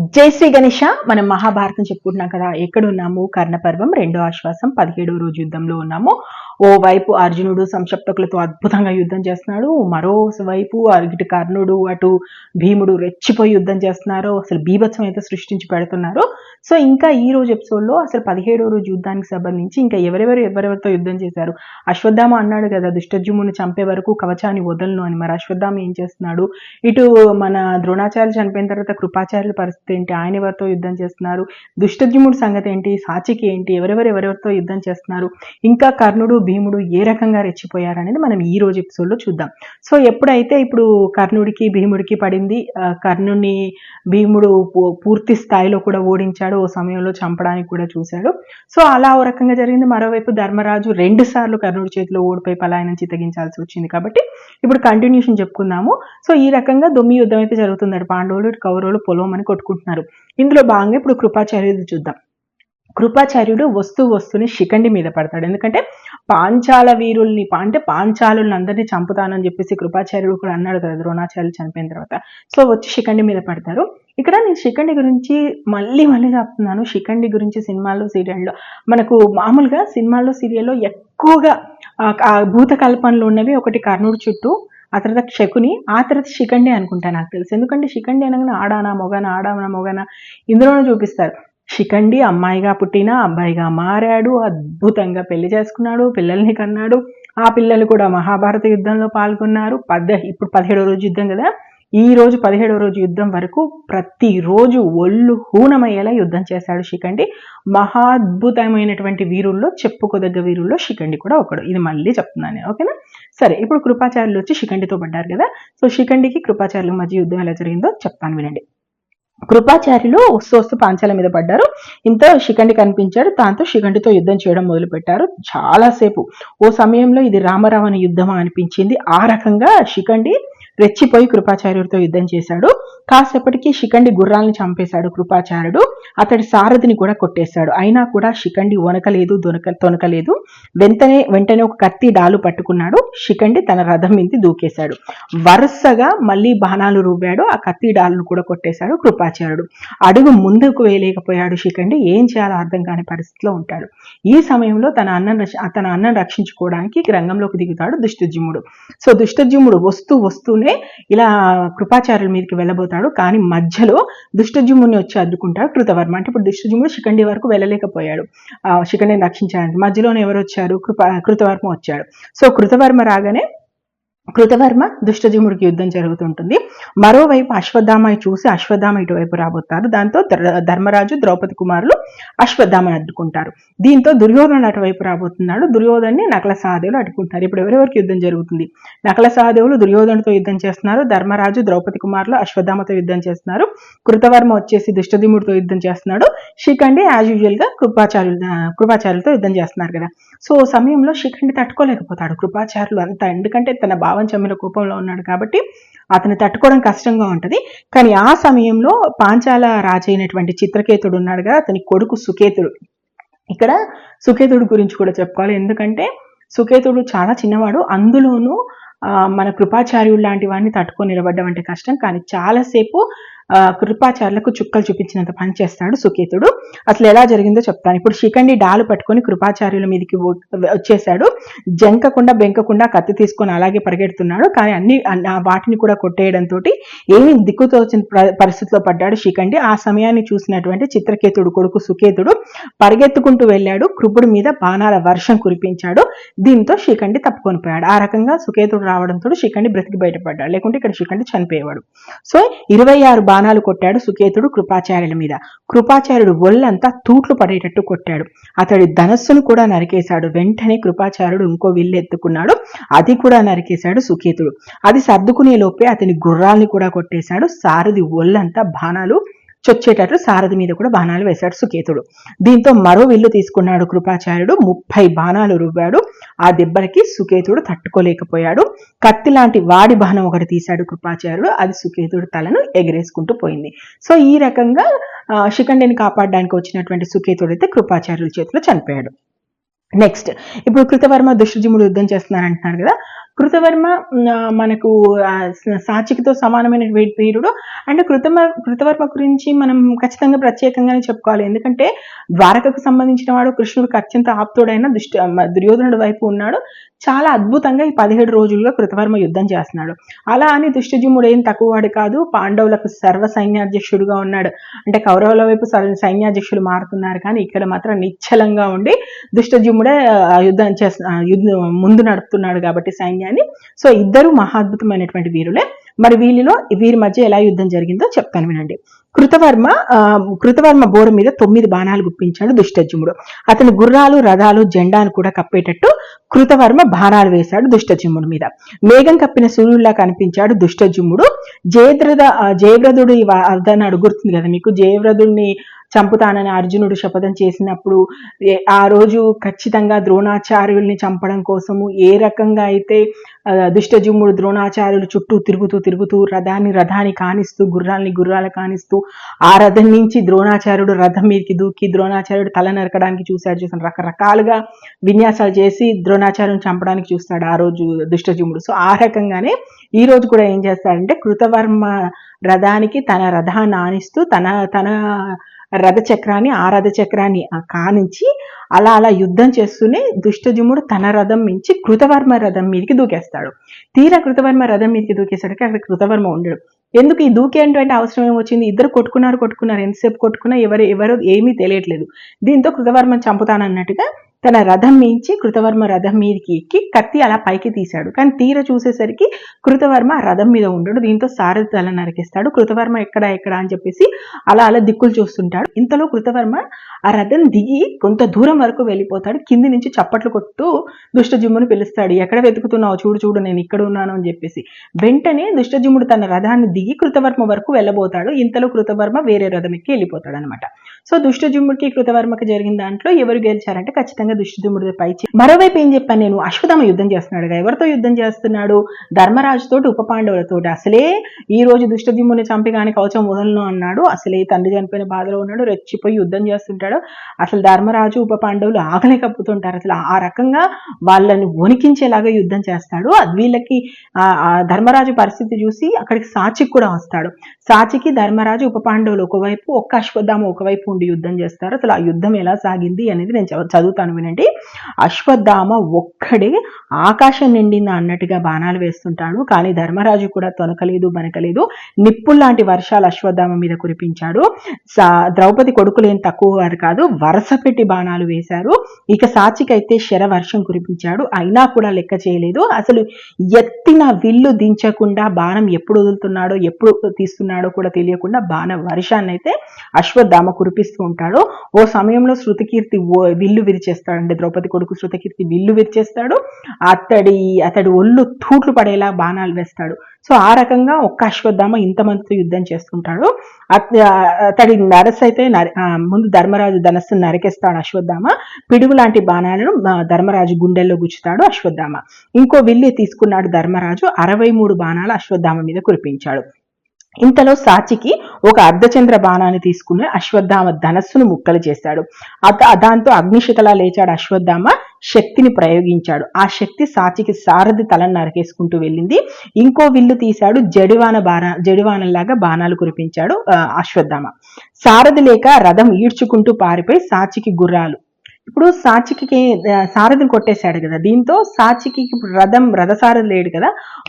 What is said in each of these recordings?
జై శ్రీ గణేష. మనం మహాభారతం చెప్పుకుంటున్నాం కదా. ఎక్కడున్నాము కర్ణపర్వం రెండో ఆశ్వాసం పదిహేడవ రోజు యుద్ధంలో ఉన్నాము. ఓ వైపు అర్జునుడు సంక్షప్తకులతో అద్భుతంగా యుద్ధం చేస్తున్నాడు. మరో వైపు ఇటు కర్ణుడు అటు భీముడు రెచ్చిపోయి యుద్ధం చేస్తున్నారు అసలు బీభత్సం అయితే సృష్టించి పెడుతున్నారు. సో ఇంకా ఈ రోజు ఎపిసోడ్లో అసలు పదిహేడో రోజు యుద్ధానికి సంబంధించి ఇంకా ఎవరెవరు ఎవరెవరితో యుద్ధం చేశారు? అశ్వత్థామ అన్నాడు కదా దుష్టజుమును చంపే వరకు కవచాన్ని వదలను అని. మరి అశ్వత్థామ ఏం చేస్తున్నాడు? ఇటు మన ద్రోణాచార్య చనిపోయిన తర్వాత కృపాచార్యుల పరిస్థితి ఏంటి? ఆయన ఎవరితో యుద్ధం చేస్తున్నారు? దుష్టజుముడి సంగతి ఏంటి? సాచికి ఏంటి? ఎవరెవరు ఎవరెవరితో యుద్ధం చేస్తున్నారు? ఇంకా కర్ణుడు భీముడు ఏ రకంగా రెచ్చిపోయారనేది మనం ఈ రోజు ఎపిసోడ్లో చూద్దాం. సో ఎప్పుడైతే ఇప్పుడు కర్ణుడికి భీముడికి పడింది కర్ణుడిని భీముడు పూ- పూర్తి స్థాయిలో కూడా ఓడించాడు ఓ సమయంలో చంపడానికి కూడా చూశాడు. సో అలా ఓ రకంగా జరిగింది. మరోవైపు ధర్మరాజు రెండు సార్లు కర్ణుడి చేతిలో ఓడిపోయి పలాయనం చిత్తగించాల్సి వచ్చింది కాబట్టి ఇప్పుడు కంటిన్యూషన్ చెప్పుకుందాము. సో ఈ రకంగా దొమ్మి యుద్ధం అయితే జరుగుతుంది పాండవులు కౌరవులు పొలం అని కొట్టుకుంటున్నారు. ఇందులో భాగంగా ఇప్పుడు కృపాచార్యులు చూద్దాం. కృపాచార్యుడు వస్తు వస్తుని శిఖండి మీద పడతాడు. ఎందుకంటే పాంచాల వీరుల్ని అంటే పాంచాలుల్ని అందరినీ చంపుతానని చెప్పేసి కృపాచార్యుడు కూడా అన్నాడు కదా ద్రోణాచార్యులు చనిపోయిన తర్వాత. సో వచ్చి శిఖండి మీద పడతారు. ఇక్కడ నేను శిఖండి గురించి మళ్ళీ మళ్ళీ చెప్తున్నాను. శిఖండి గురించి సినిమాల్లో సీరియల్లో మనకు మామూలుగా సినిమాల్లో సీరియల్లో ఎక్కువగా ఆ- భూతకల్పనలు భూత కల్పనలు ఉన్నవి ఒకటి కర్ణుడు చుట్టూ ఆ తర్వాత శకుని ఆ తర్వాత శిఖండి అనుకుంటా నాకు తెలుసు. ఎందుకంటే శిఖండి అనగానే ఆడానా మొగన ఆడానా మొగన ఇందులోనే చూపిస్తారు. శిఖండి అమ్మాయిగా పుట్టిన అబ్బాయిగా మారాడు అద్భుతంగా పెళ్ళి చేసుకున్నాడు పిల్లల్ని కన్నాడు. ఆ పిల్లలు కూడా మహాభారత యుద్ధంలో పాల్గొన్నారు. పద్ద ఇప్పుడు పదిహేడో రోజు యుద్ధం కదా? ఈ రోజు పదిహేడవ రోజు యుద్ధం వరకు ప్రతిరోజు ఒళ్ళు హూనమయ్యేలా యుద్ధం చేశాడు శిఖండి. మహాద్భుతమైనటువంటి వీరుల్లో చెప్పుకోదగ్గ వీరుల్లో శిఖండి కూడా ఒకడు. ఇది మళ్ళీ చెప్తున్నాను నేను ఓకేనా? సరే ఇప్పుడు కృపాచార్యులు వచ్చి శిఖండితో పడ్డారు కదా? సో శిఖండికి కృపాచార్యుల మధ్య యుద్ధం ఎలా జరిగిందో చెప్తాను వినండి. కృపాచార్యులు వస్తూ వస్తూ పాంచాల మీద పడ్డారు. ఇంత శిఖండి కనిపించాడు. దాంతో శిఖండితో యుద్ధం చేయడం మొదలుపెట్టారు. చాలాసేపు ఓ సమయంలో ఇది రామరావణ యుద్ధమా అనిపించింది. ఆ రకంగా శిఖండి రెచ్చిపోయి కృపాచార్యుడితో యుద్ధం చేశాడు. కాసేపటికి శిఖండి గుర్రాలను చంపేశాడు కృపాచార్యుడు. అతడి సారథిని కూడా కొట్టేశాడు. అయినా కూడా శిఖండి వనకలేదు దొనక తొనకలేదు. వెంటనే వెంటనే ఒక కత్తి డాలు పట్టుకున్నాడు. శిఖండి తన రథం మీద దూకేశాడు. వరుసగా మళ్ళీ బాణాలు రూపాడు ఆ కత్తి డాలను కూడా కొట్టేశాడు కృపాచార్యుడు. అడుగు ముందుకు వేయలేకపోయాడు శిఖండి. ఏం చేయాలో అర్థం కాని పరిస్థితిలో ఉంటాడు. ఈ సమయంలో తన అన్నం తన అన్నం రక్షించుకోవడానికి రంగంలోకి దిగుతాడు దుష్టజిమ్ముడు. సో దుష్టజిమ్ముడు వస్తూ వస్తూనే ఇలా కృపాచార్యుల మీదకి వెళ్ళబోతాడు. కానీ మధ్యలో దుష్టజుమ్ముని వచ్చి అడ్డుకుంటాడు కృతవర్మ. అంటే ఇప్పుడు దుష్టజుమ్ముడు శిఖండి వరకు వెళ్ళలేకపోయాడు. ఆ శిఖండిని రక్షించడానికి. మధ్యలోనే ఎవరు వచ్చారు? కృప కృతవర్మ వచ్చాడు. సో కృతవర్మ రాగానే కృతవర్మ దుష్టజముడికి యుద్ధం జరుగుతుంటుంది. మరోవైపు అశ్వత్థామ చూసి అశ్వత్థామ ఇటువైపు రాబోతారు. దాంతో ధర్మరాజు ద్రౌపది కుమారులు అశ్వత్థామని అడ్డుకుంటారు. దీంతో దుర్యోధనుడు అటువైపు రాబోతున్నాడు. దుర్యోధన్ని నకల సహదేవులు అడ్డుకుంటారు. ఇప్పుడు ఎవరెవరికి యుద్ధం జరుగుతుంది? నకల సహదేవులు దుర్యోధనుడితో యుద్ధం చేస్తున్నారు. ధర్మరాజు ద్రౌపది కుమారులు అశ్వత్థామతో యుద్ధం చేస్తున్నారు. కృతవర్మ వచ్చేసి దుష్టదిముడితో యుద్ధం చేస్తున్నాడు. శిఖండి యాజ్ యూజువల్గా కృపాచార్యులు కృపాచార్యులతో యుద్ధం చేస్తున్నారు కదా. సో సమయంలో శిఖండి తట్టుకోలేకపోతాడు కృపాచార్యులు అంతా. ఎందుకంటే తన భావం చమ్మిన కోపంలో ఉన్నాడు కాబట్టి అతను తట్టుకోవడం కష్టంగా ఉంటది. కానీ ఆ సమయంలో పాంచాల రాజైనటువంటి చిత్రకేతుడు ఉన్నాడు కదా అతని కొడుకు సుకేతుడు. ఇక్కడ సుకేతుడు గురించి కూడా చెప్పుకోవాలి. ఎందుకంటే సుకేతుడు చాలా చిన్నవాడు. అందులోనూ ఆ, మన కృపాచార్యుడు లాంటి వాడిని తట్టుకొని నిలబడ్డం అంటే కష్టం. కానీ చాలాసేపు ఆ, చుక్కలు చూపించినంత పని చేస్తాడు సుకేతుడు. అసలు ఎలా జరిగిందో చెప్తాను. ఇప్పుడు శిఖండి డాలు పట్టుకొని కృపాచార్యుల మీదకి వచ్చేసాడు జంకకుండా బెంకకుండా కత్తి తీసుకొని అలాగే పరిగెడుతున్నాడు. కానీ అన్ని వాటిని కూడా కొట్టేయడంతో ఏమి దిక్కుతోచిన పరిస్థితిలో పడ్డాడు శిఖండి. ఆ సమయాన్ని చూసినటువంటి చిత్రకేతుడు కొడుకు సుకేతుడు పరిగెత్తుకుంటూ వెళ్ళాడు. కృపుడి మీద బాణాల వర్షం కురిపించాడు. దీంతో శిఖండి తప్పుకొని పోయాడు. ఆ రకంగా సుకేతుడు రావడంతో శిఖండి బ్రతికి బయటపడ్డాడు. లేకుంటే ఇక్కడ శిఖండి చనిపోయేవాడు. సో ఇరవై ఆరు బాణాలు కొట్టాడు సుకేతుడు కృపాచార్యుల మీద. కృపాచార్యుడు ఒళ్ళంతా తూట్లు పడేటట్టు కొట్టాడు. అతడి ధనస్సును కూడా నరికేశాడు. వెంటనే కృపాచార్యుడు ఇంకో విల్లు ఎత్తుకున్నాడు. అది కూడా నరికేశాడు సుకేతుడు. అది సర్దుకునే లోపే అతని గుర్రాల్ని కూడా కొట్టేశాడు. సారథి ఒళ్ళంతా బాణాలు చొచ్చేటట్లు సారథి మీద కూడా బాణాలు వేశాడు సుకేతుడు. దీంతో మరో విల్లు తీసుకున్నాడు కృపాచార్యుడు. ముప్పై బాణాలు రువ్వాడు. ఆ దెబ్బలకి సుకేతుడు తట్టుకోలేకపోయాడు. కత్తి లాంటి వాడి బాణం ఒకటి తీశాడు కృపాచార్యుడు. అది సుకేతుడు తలను ఎగరేసుకుంటూ పోయింది. సో ఈ రకంగా ఆ, శిఖండిని కాపాడడానికి వచ్చినటువంటి సుకేతుడు అయితే కృపాచార్యుల చేతిలో చనిపోయాడు. నెక్స్ట్ ఇప్పుడు కృతవర్మ దుష్టజిముడు యుద్ధం చేస్తున్నారంటున్నారు కదా. కృతవర్మ మనకు సాచికతో సమానమైన వీరుడు. అండ్ కృతమ కృతవర్మ గురించి మనం ఖచ్చితంగా ప్రత్యేకంగానే చెప్పుకోవాలి. ఎందుకంటే ద్వారకకు సంబంధించిన వాడు కృష్ణుడికి అత్యంత ఆప్తుడైన దుష్ట దుర్యోధనుడు దుర్యోధనుడి వైపు ఉన్నాడు. చాలా అద్భుతంగా ఈ పదిహేడు రోజులుగా కృతవర్మ యుద్ధం చేస్తున్నాడు. అలా అని దుష్టజుముడు ఏం తక్కువవాడు కాదు. పాండవులకు సర్వ సైన్యాధ్యక్షుడుగా ఉన్నాడు. అంటే కౌరవుల వైపు సర్వ సైన్యాధ్యక్షులు మారుతున్నారు. కానీ ఇక్కడ మాత్రం నిశ్చలంగా ఉండి దుష్టజుముడే యుద్ధం చేస్తు యుద్ధం ముందు నడుపుతున్నాడు కాబట్టి సైన్యాన్ని సో ఇద్దరు మహాద్భుతమైనటువంటి వీరులే. మరి వీళ్ళలో వీరి మధ్య ఎలా యుద్ధం జరిగిందో చెప్తాను వినండి. కృతవర్మ కృతవర్మ బోర మీద తొమ్మిది బాణాలు గుప్పించాడు దుష్టజుముడు అతని గుర్రాలు రథాలు జెండాను కూడా కప్పేటట్టు కృతవర్మ బాణాలు వేశాడు దుష్టజుముడు మీద. మేఘం కప్పిన సూర్యుల్లా కనిపించాడు దుష్టజుముడు జయద్రథ ఆ, జయవ్రథుడు ఈ అడుగుతుంది కదా మీకు? జయవ్రథుడిని చంపుతానని అర్జునుడు శపథం చేసినప్పుడు ఆ రోజు ఖచ్చితంగా ద్రోణాచార్యుల్ని చంపడం కోసము ఏ రకంగా అయితే దుష్టజుముడు దుష్టజుమ్ముడు ద్రోణాచార్యులు చుట్టూ తిరుగుతూ తిరుగుతూ రథాన్ని రథాన్ని కానిస్తూ గుర్రాల్ని గుర్రాలు కానిస్తూ ఆ రథం నుంచి ద్రోణాచార్యుడు రథం మీదకి దూకి ద్రోణాచార్యుడు తల నరకడానికి చూశాడు చూసాను రకరకాలుగా విన్యాసాలు చేసి ద్రోణాచార్యుని చంపడానికి చూస్తాడు ఆ రోజు దుష్టజుముడు సో ఆ రకంగానే ఈ రోజు కూడా ఏం చేస్తాడంటే కృతవర్మ రథానికి తన రథాన్ని ఆనిస్తూ తన తన రథ చక్రాన్ని ఆ రథ చక్రాన్ని కానించి అలా అలా యుద్ధం చేస్తూనే దుష్టజుముడు తన రథం మించి కృతవర్మ రథం మీదకి దూకేస్తాడు. తీరా కృతవర్మ రథం మీదకి దూకేసరికి అక్కడ కృతవర్మ ఉండడు. ఎందుకు ఈ దూకేటువంటి అవసరం ఏమొచ్చింది ఇద్దరు కొట్టుకున్నారు కొట్టుకున్నారు. ఎంతసేపు కొట్టుకున్నా ఎవరు ఎవరు ఏమీ తెలియట్లేదు. దీంతో కృతవర్మని చంపుతానన్నట్టుగా తన రథం మించి కృతవర్మ రథం మీదకి ఎక్కి కత్తి అలా పైకి తీశాడు. కానీ తీర చూసేసరికి కృతవర్మ రథం మీద ఉండడు. దీంతో సారథి తల నరికేస్తాడు. కృతవర్మ ఎక్కడ ఎక్కడ అని చెప్పేసి అలా అలా దిక్కులు చూస్తుంటాడు. ఇంతలో కృతవర్మ ఆ రథం దిగి కొంత దూరం వరకు వెళ్ళిపోతాడు. కింది నుంచి చప్పట్లు కొట్టు దుష్టజుమ్మును పిలుస్తాడు. ఎక్కడ వెతుకుతున్నావు? చూడు చూడు నేను ఇక్కడ ఉన్నాను అని చెప్పేసి. వెంటనే దుష్టజుమ్ముడు తన రథాన్ని దిగి కృతవర్మ వరకు వెళ్ళబోతాడు. ఇంతలో కృతవర్మ వేరే రథం ఎక్కి వెళ్ళిపోతాడు అనమాట సో దుష్టజుమ్ముడికి కృతవర్మకి జరిగిన దాంట్లో ఎవరు గెలిచారంటే ఖచ్చితంగా విధంగా పై పైచి మరోవైపు ఏం చెప్పాను నేను? అశ్వతమ యుద్ధం చేస్తున్నాడుగా ఎవరితో యుద్ధం చేస్తున్నాడు? ధర్మరాజుతోటి ఉప పాండవులతోటి అసలే ఈ రోజు దుష్టదిమ్ముని చంపి కానీ కవచం వదలను అన్నాడు. అసలే తండ్రి చనిపోయిన బాధలో ఉన్నాడు. రెచ్చిపోయి యుద్ధం చేస్తుంటాడు. అసలు ధర్మరాజు ఉప పాండవులు ఆగలే కప్పుతుంటారు అసలు ఆ రకంగా వాళ్ళని వణికించేలాగా యుద్ధం చేస్తాడు. వీళ్ళకి ఆ ధర్మరాజు పరిస్థితి చూసి అక్కడికి సాచికి కూడా వస్తాడు. సాచికి ధర్మరాజు ఉప పాండవులు ఒకవైపు ఒక్క అశ్వత్థామ ఒకవైపు ఉండి యుద్ధం చేస్తారు. అసలు ఆ యుద్ధం ఎలా సాగింది అనేది నేను చదువుతాను. వినండి అశ్వత్థామ ఒక్కడే ఆకాశం నిండిందా అన్నట్టుగా బాణాలు వేస్తుంటాడు. కానీ ధర్మరాజు కూడా తొనకలేదు బనకలేదు. నిప్పుల్లాంటి వర్షాలు అశ్వత్థామ మీద కురిపించాడు. ద్రౌపది కొడుకులేం తక్కువ వారు కాదు వరుస పెట్టి బాణాలు వేశారు. ఇక సాచికైతే శర వర్షం కురిపించాడు. అయినా కూడా లెక్క చేయలేదు. అసలు ఎత్తిన విల్లు దించకుండా బాణం ఎప్పుడు వదులుతున్నాడో ఎప్పుడు తీస్తున్నాడో కూడా తెలియకుండా బాణ వర్షాన్ని అయితే అశ్వత్థామ కురిపిస్తూ ఉంటాడు. ఓ సమయంలో శృతికీర్తి విల్లు విరిచేస్తాడు. చేస్తాడంటే ద్రౌపది కొడుకు శృతకీర్తి విల్లు విరిచేస్తాడు. అతడి అతడి ఒళ్ళు తూట్లు పడేలా బాణాలు వేస్తాడు. సో ఆ రకంగా ఒక్క అశ్వత్థామ ఇంతమందితో యుద్ధం చేసుకుంటాడు అతడి నరస్సు అయితే ముందు ధర్మరాజు ధనస్సు నరికేస్తాడు అశ్వత్థామ. పిడుగు లాంటి బాణాలను ధర్మరాజు గుండెల్లో గుచ్చుతాడు అశ్వత్థామ. ఇంకో విల్లు తీసుకున్నాడు ధర్మరాజు. అరవై మూడు బాణాలు అశ్వత్థామ మీద కురిపించాడు. ఇంతలో సాచికి ఒక అర్ధచంద్ర బాణాన్ని తీసుకుని అశ్వత్థామ ధనస్సును ముక్కలు చేశాడు. అత దాంతో అగ్నిశితలా లేచాడు అశ్వత్థామ శక్తిని ప్రయోగించాడు. ఆ శక్తి సాచికి సారథి తలను నరికేసుకుంటూ వెళ్ళింది. ఇంకో విల్లు తీశాడు జడివాన బాణ జడివానలాగా బాణాలు కురిపించాడు ఆ, అశ్వత్థామ. సారథి లేక రథం ఈడ్చుకుంటూ పారిపోయి సాచికి గుర్రాలు. ఇప్పుడు సాచికి సారథిని కొట్టేశాడు కదా. దీంతో సాచికి ఇప్పుడు రథం రథసారథి లేడు కదా.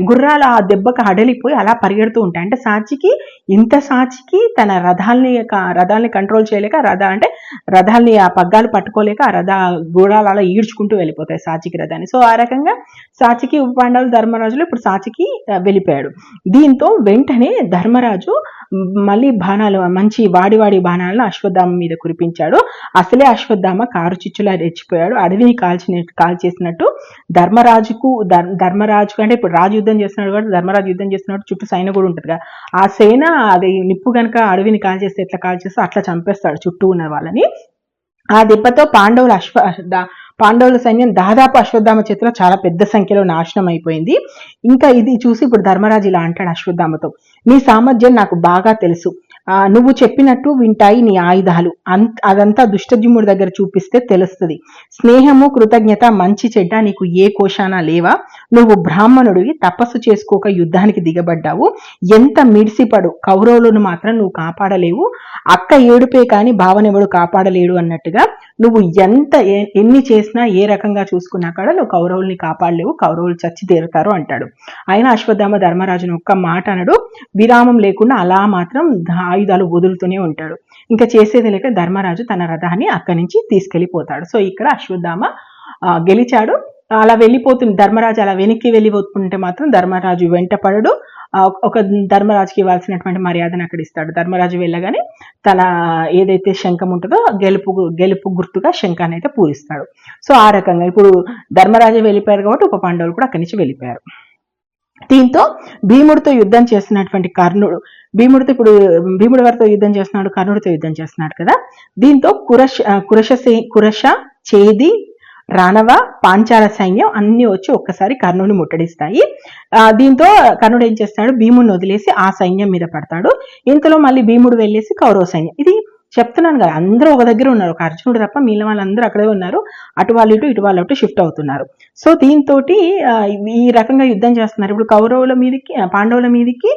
గుర్రాలు ఆ దెబ్బకి అడలిపోయి అలా పరిగెడుతూ ఉంటాయి. అంటే సాచికి ఇంత సాచికి తన రథాల్ని రథాల్ని కంట్రోల్ చేయలేక రథ అంటే రథాల్ని ఆ పగ్గాలు పట్టుకోలేక ఆ రథ గుర్రాలు అలా ఈడ్చుకుంటూ వెళ్ళిపోతాయి సాచికి రథాన్ని. సో ఆ రకంగా సాచికి ఉప పాండవులు ధర్మరాజులు ఇప్పుడు సాచికి వెళ్ళిపోయాడు. దీంతో వెంటనే ధర్మరాజు మళ్ళీ బాణాలు మంచి వాడి వాడి బాణాలను అశ్వత్థామ మీద కురిపించాడు. అసలే అశ్వత్థామ కారు చిచ్చులా రెచ్చిపోయాడు. అడవిని కాల్చిన కాల్చేసినట్టు ధర్మరాజుకు ధర్మరాజుకు అంటే ఇప్పుడు రాజు యుద్ధం చేస్తున్నాడు కాబట్టి ధర్మరాజు యుద్ధం చేస్తున్నాడు చుట్టూ సైన కూడా ఉంటుంది కదా. ఆ సేన అది నిప్పు కనుక అడవిని కాల్చేస్తే ఎట్లా కాల్చేస్తే అట్లా చంపేస్తాడు చుట్టూ ఉన్న వాళ్ళని. ఆ దెబ్బతో పాండవులు అశ్వ పాండవుల సైన్యం దాదాపు అశ్వత్థామ చేతిలో చాలా పెద్ద సంఖ్యలో నాశనం అయిపోయింది. ఇంకా ఇది చూసి ఇప్పుడు ధర్మరాజు ఇలా అంటాడు అశ్వత్థామతో నీ సామర్థ్యం నాకు బాగా తెలుసు. ఆ, నువ్వు చెప్పినట్టు వింటాయి నీ ఆయుధాలు. అంత అదంతా దుష్టజుమ్ముడి దగ్గర చూపిస్తే తెలుస్తుంది. స్నేహము కృతజ్ఞత మంచి చెడ్డ నీకు ఏ కోశాన లేవా? నువ్వు బ్రాహ్మణుడివి తపస్సు చేసుకోక యుద్ధానికి దిగబడ్డావు. ఎంత మిడిసిపడు కౌరవులను మాత్రం నువ్వు కాపాడలేవు. అక్క ఏడుపే కాని భావనెవడు కాపాడలేడు అన్నట్టుగా నువ్వు ఎంత ఎన్ని చేసినా ఏ రకంగా చూసుకున్నా కూడా నువ్వు కౌరవుల్ని కాపాడలేవు కౌరవులు చచ్చి తీరుతారు అంటాడు. ఆయన అశ్వత్థామ ధర్మరాజును ఒక్క మాట అనడు విరామం లేకుండా అలా మాత్రం ఆయుధాలు వదులుతూనే ఉంటాడు. ఇంకా చేసేది లేక ధర్మరాజు తన రథాన్ని అక్కడి నుంచి తీసుకెళ్ళిపోతాడు. సో ఇక్కడ అశ్వత్థామ గెలిచాడు. అలా వెళ్ళిపోతుంది ధర్మరాజు అలా వెనక్కి వెళ్ళిపోతుంటే మాత్రం ధర్మరాజు వెంట పడడు ఒక ధర్మరాజుకి ఇవ్వాల్సినటువంటి మర్యాదను అక్కడ ఇస్తాడు. ధర్మరాజు వెళ్ళగానే తన ఏదైతే శంఖం ఉంటుందో గెలుపు గెలుపు గుర్తుగా శంఖాన్ని అయితే పూరిస్తాడు. సో ఆ రకంగా ఇప్పుడు ధర్మరాజు వెళ్ళిపోయారు కాబట్టి ఉప పాండవులు కూడా అక్కడి నుంచి వెళ్ళిపోయారు. దీంతో భీముడితో యుద్ధం చేస్తున్నటువంటి కర్ణుడు భీముడితో ఇప్పుడు భీముడి వారితో యుద్ధం చేస్తున్నాడు కర్ణుడితో యుద్ధం చేస్తున్నాడు కదా. దీంతో కురష ఆ, కురష కురష చేది రాణవ పాంచాల సైన్యం అన్ని వచ్చి ఒక్కసారి కర్ణుని ముట్టడిస్తాయి. దీంతో కర్ణుడు ఏం చేస్తాడు? భీముడిని వదిలేసి ఆ సైన్యం మీద పడతాడు. ఇంతలో మళ్ళీ భీముడు వెళ్ళేసి కౌరవ సైన్యం. ఇది చెప్తున్నాను కదా అందరూ ఒక దగ్గర ఉన్నారు. ఒక అర్జునుడు తప్ప మిగిలిన వాళ్ళందరూ అక్కడే ఉన్నారు. అటు వాళ్ళు ఇటు ఇటు వాళ్ళు అటు షిఫ్ట్ అవుతున్నారు. సో దీంతో ఈ రకంగా యుద్ధం చేస్తున్నారు. ఇప్పుడు కౌరవుల మీదకి పాండవుల మీదకి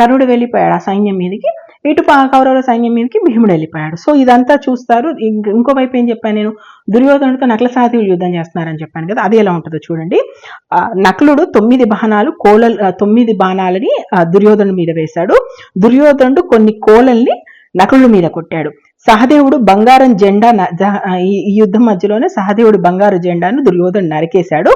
కర్ణుడు వెళ్ళిపోయాడు ఆ సైన్యం మీదకి. ఇటు కౌరవుల సైన్యం మీదకి భీముడు వెళ్ళిపోయాడు. సో ఇదంతా చూస్తారు. ఇంకో వైపు ఏం చెప్పాను నేను? దుర్యోధనుడితో నకల సాధువులు యుద్ధం చేస్తున్నారని చెప్పాను కదా అది ఎలా ఉంటుందో చూడండి. నకులుడు తొమ్మిది బాణాలు కోల తొమ్మిది బాణాలని ఆ, దుర్యోధను మీద వేశాడు. దుర్యోధనుడు కొన్ని కోలల్ని నకులుడి మీద కొట్టాడు. సహదేవుడు బంగారం జెండా ఈ యుద్ధం మధ్యలోనే సహదేవుడు బంగారు జెండాను దుర్యోధను నరికేశాడు.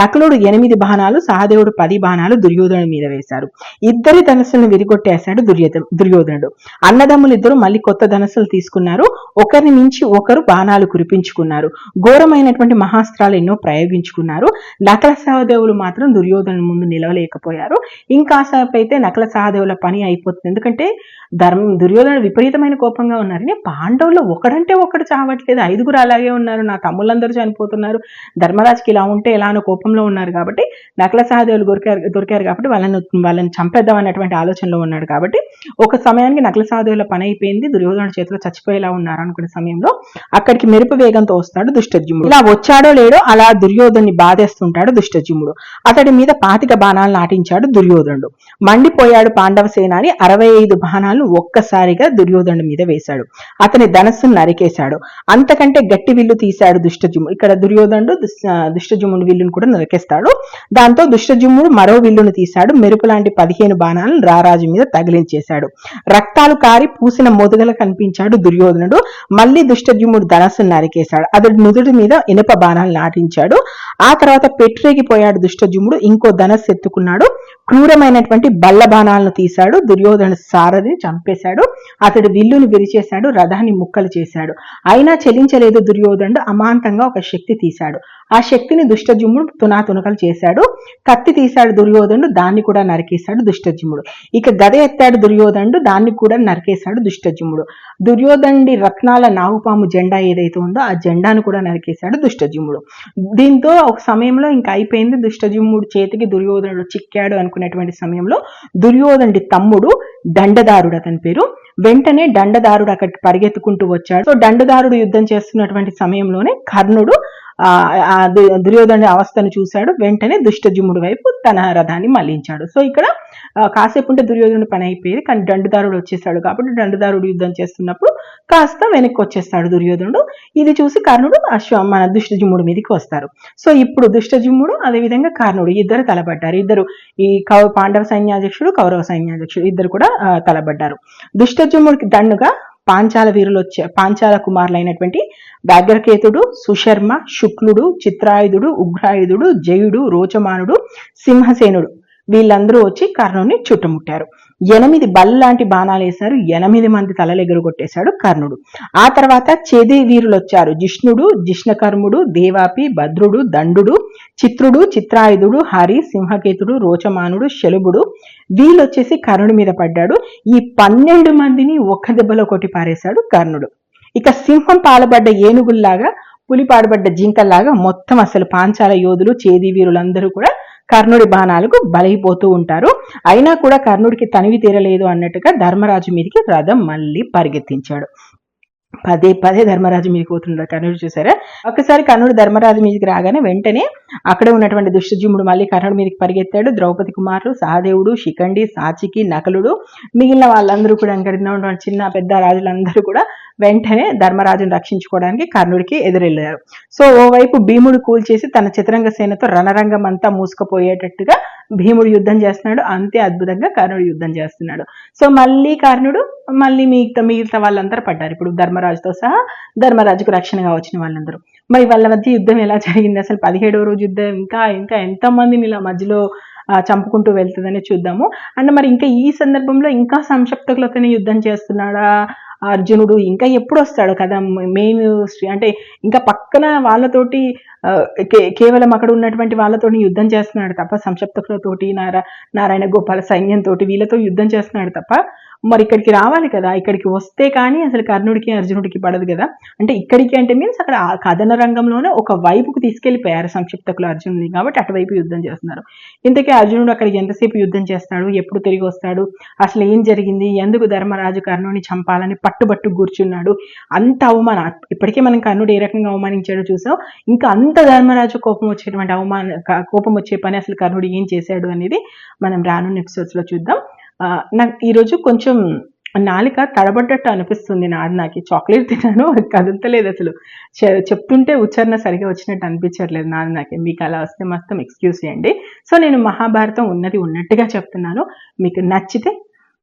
నకులుడు ఎనిమిది బాణాలు సహదేవుడు పది బాణాలు దుర్యోధను మీద వేశారు. ఇద్దరి ధనస్సులను విరిగొట్టేశాడు దుర్యోధ దుర్యోధనుడు. అన్నదమ్ములు ఇద్దరు మళ్ళీ కొత్త ధనస్సులు తీసుకున్నారు. ఒకరిని మించి ఒకరు బాణాలు కురిపించుకున్నారు. ఘోరమైనటువంటి మహాస్త్రాలు ఎన్నో ప్రయోగించుకున్నారు. నకల సహదేవులు మాత్రం దుర్యోధను ముందు నిలవలేకపోయారు. ఇంకాసేపు అయితే నకల సహదేవుల పని అయిపోతుంది. ఎందుకంటే ధర్మం దుర్యోధనుడు విపరీతమైన కోపంగా ఉన్నారని పాండవులు ఒకడంటే ఒకడు చావట్లేదు. ఐదుగురు అలాగే ఉన్నారు. నా తమ్ముళ్ళందరూ చనిపోతున్నారు. ధర్మరాజుకి ఇలా ఉంటే ఎలా అని కోపంలో ఉన్నారు కాబట్టి నకల సహదేవులు దొరికారు దొరికారు కాబట్టి వాళ్ళని వాళ్ళని చంపేద్దాం అనేటువంటి ఆలోచనలో ఉన్నాడు కాబట్టి ఒక సమయానికి నకల సహదేవుల పని అయిపోయింది. దుర్యోధన చేతిలో చచ్చిపోయేలా ఉన్నారు అనుకునే సమయంలో అక్కడికి మెరుపు వేగంతో వస్తాడు దుష్టజ్యుముడు ఇలా వచ్చాడో లేడో అలా దుర్యోధన్ని బాధేస్తుంటాడు దుష్టజ్యుముడు అతడి మీద పాతిక బాణాలు నాటించాడు దుర్యోధనుడు. మండిపోయాడు పాండవ సేనాని. అరవై ఐదు బాణాలు ఒక్కసారిగా దుర్యోధనుడి మీద వేశాడు. అతని ధనస్సును నరికేశాడు. అంతకంటే గట్టి విల్లు తీశాడు దుష్టజుమ్ముడు ఇక్కడ దుర్యోధనుడు దుస్- విల్లును కూడా నరికేస్తాడు. దాంతో దుష్టజుమ్ముడు మరో విల్లును తీశాడు. మెరుపు లాంటి పదిహేను బాణాలను రారాజు మీద తగిలించేశాడు. రక్తాలు కారి పూసిన మొదుగల కనిపించాడు దుర్యోధనుడు. మళ్ళీ దుష్టజుమ్ముడు ధనస్సును నరికేశాడు. అతడి నుదుడి మీద ఇనుప బాణాలు నాటించాడు. ఆ తర్వాత పెట్రేగిపోయాడు దుష్టజుమ్ముడు. ఇంకో ధనస్సు ఎత్తుకున్నాడు. క్రూరమైనటువంటి బల్ల బాణాలను తీశాడు దుర్యోధన సారథిని చంపేశాడు అతడు విల్లును విరిచేశాడు రథాన్ని ముక్కలు చేశాడు. అయినా చెలించలేదు దుర్యోధనుడు అమాంతంగా ఒక శక్తి తీశాడు. ఆ శక్తిని దుష్టజుమ్ముడు తునాతునకలు చేశాడు. కత్తి తీశాడు దుర్యోధనుడు దాన్ని కూడా నరికేశాడు దుష్టజుమ్ముడు. ఇక గద ఎత్తాడు దుర్యోధనుడు దాన్ని కూడా నరికేశాడు దుష్టజుమ్ముడు. దుర్యోధనుడి రత్నాల నాగుపాము జెండా ఏదైతే ఉందో ఆ జెండాను కూడా నరికేశాడు దుష్టజుమ్ముడు. దీంతో ఒక సమయంలో ఇంకా అయిపోయింది దుష్టజుమ్ముడు చేతికి దుర్యోధనుడు చిక్కాడు అనుకునేటువంటి సమయంలో దుర్యోధనుడి తమ్ముడు దండదారుడు అతని పేరు. వెంటనే దండదారుడు అక్కడికి పరిగెత్తుకుంటూ వచ్చాడు. సో దండదారుడు యుద్ధం చేస్తున్నటువంటి సమయంలోనే కర్ణుడు ఆ అవస్థను చూశాడు. వెంటనే దుష్టజుమ్ముడు వైపు తన రథాన్ని మళ్ళించాడు. సో ఇక్కడ కాసేపు ఉంటే దుర్యోధనుడు పని అయిపోయేది. కానీ దండుదారుడు వచ్చేసాడు కాబట్టి దండుదారుడు యుద్ధం చేస్తున్నప్పుడు కాస్త వెనక్కి వచ్చేస్తాడు దుర్యోధనుడు. ఇది చూసి కర్ణుడు అశ్వ మన దుష్టజుమ్ముడు మీదకి వస్తారు. సో ఇప్పుడు దుష్టజుమ్ముడు అదేవిధంగా కర్ణుడు. ఇద్దరు తలబడ్డారు ఇద్దరు ఈ కౌ పాండవ సైన్యాధ్యక్షుడు కౌరవ సైన్యాధ్యక్షుడు ఇద్దరు కూడా తలబడ్డారు దుష్టజుమ్ముడికి దండుగా పాంచాల వీరులు వచ్చే పాంచాల కుమారులైనటువంటి వ్యాఘ్రకేతుడు సుశర్మ శుక్లుడు చిత్రాయుధుడు ఉగ్రాయుధుడు జయుడు రోచమానుడు సింహసేనుడు వీళ్ళందరూ వచ్చి కర్ణుని చుట్టుముట్టారు. ఎనిమిది బల్లాంటి బాణాలు వేశారు. ఎనిమిది మంది తలలు ఎగురగొట్టేశాడు కర్ణుడు. ఆ తర్వాత చేది వీరులు వచ్చారు జిష్ణుడు జిష్ణకర్ముడు దేవాపి భద్రుడు దండుడు చిత్రుడు చిత్రాయుధుడు హరి సింహకేతుడు రోచమానుడు శలుభుడు. వీళ్ళు వచ్చేసి కర్ణుడి మీద పడ్డాడు. ఈ పన్నెండు మందిని ఒక్క దెబ్బలో కొట్టి పారేశాడు కర్ణుడు. ఇక సింహం పాలబడ్డ ఏనుగుల్లాగా పులిపాడుబడ్డ జింకల్లాగా మొత్తం అసలు పాంచాల యోధులు చేది వీరులందరూ కూడా కర్ణుడి బాణాలకు బలైపోతూ ఉంటారు. అయినా కూడా కర్ణుడికి తనివి తీరలేదు అన్నట్టుగా ధర్మరాజు మీదకి రథం మళ్ళీ పరిగెత్తించాడు. పదే పదే ధర్మరాజు మీదకి పోతున్నాడు కర్ణుడు చూసారా? ఒకసారి కర్ణుడు ధర్మరాజు మీదకి రాగానే వెంటనే అక్కడే ఉన్నటువంటి దుష్టజుముడు మళ్ళీ కర్ణుడి మీదకి పరిగెత్తాడు. ద్రౌపది కుమారుడు సహదేవుడు శిఖండి సాచికి నకలుడు మిగిలిన వాళ్ళందరూ కూడా అక్కడ ఉన్నటువంటి చిన్న పెద్ద రాజులందరూ కూడా వెంటనే ధర్మరాజును రక్షించుకోవడానికి కర్ణుడికి ఎదురెళ్ళారు సో ఓవైపు భీముడు కూల్చేసి తన చిత్రంగ సేనతో రణరంగం అంతా మూసుకుపోయేటట్టుగా భీముడు యుద్ధం చేస్తున్నాడు. అంతే అద్భుతంగా కర్ణుడు యుద్ధం చేస్తున్నాడు. సో మళ్ళీ కర్ణుడు మళ్ళీ మిగతా మిగతా వాళ్ళందరూ పడ్డారు. ఇప్పుడు ధర్మరాజుతో సహా ధర్మరాజుకు రక్షణగా వచ్చిన వాళ్ళందరూ. మరి వాళ్ళ మధ్య యుద్ధం ఎలా జరిగింది? అసలు పదిహేడవ రోజు యుద్ధం ఇంకా ఇంకా ఎంతమందిని ఇలా మధ్యలో చంపుకుంటూ వెళ్తుందని చూద్దాము. అండ్ మరి ఇంకా ఈ సందర్భంలో ఇంకా సంక్షప్తకులతోనే యుద్ధం చేస్తున్నాడా? అర్జునుడు ఇంకా ఎప్పుడు వస్తాడు కదా మెయిన్ అంటే ఇంకా పక్కన వాళ్ళతోటి కేవలం అక్కడ ఉన్నటువంటి వాళ్ళతోటి యుద్ధం చేస్తున్నాడు తప్ప సంక్షప్తకులతోటి నారా నారాయణ గోపాల సైన్యంతో వీళ్ళతో యుద్ధం చేస్తున్నాడు తప్ప మరి ఇక్కడికి రావాలి కదా ఇక్కడికి వస్తే కానీ అసలు కర్ణుడికి అర్జునుడికి పడదు కదా. అంటే ఇక్కడికి అంటే మీన్స్ అక్కడ కథన రంగంలోనే ఒక వైపుకు తీసుకెళ్ళిపోయారు సంక్షిప్తకులు అర్జునుడిని కాబట్టి అటువైపు యుద్ధం చేస్తున్నారు. ఇంతకీ అర్జునుడు అక్కడికి ఎంతసేపు యుద్ధం చేస్తాడు ఎప్పుడు తిరిగి వస్తాడు అసలు ఏం జరిగింది ఎందుకు ధర్మరాజు కర్ణుని చంపాలని పట్టుబట్టు కూర్చున్నాడు. అంత అవమానం ఇప్పటికే మనం కర్ణుడు ఏ రకంగా అవమానించాడో చూసాం. ఇంకా అంత ధర్మరాజు కోపం వచ్చేటువంటి అవమాన కోపం వచ్చే పని అసలు కర్ణుడు ఏం చేశాడు అనేది మనం రానున్న ఎపిసోడ్స్లో చూద్దాం. నాకు ఈరోజు కొంచెం నాలిక తడబడ్డట్టు అనిపిస్తుంది నాది. నాకు చాక్లెట్ తిన్నాను. అది కదులుతలేదు అసలు. చె- చెప్తుంటే ఉచ్చారణ సరిగా వచ్చినట్టు అనిపించట్లేదు నాది నాకు. మీకు అలా వస్తే మొత్తం ఎక్స్క్యూజ్ చేయండి. సో నేను మహాభారతం ఉన్నది ఉన్నట్టుగా చెప్తున్నాను. మీకు నచ్చితే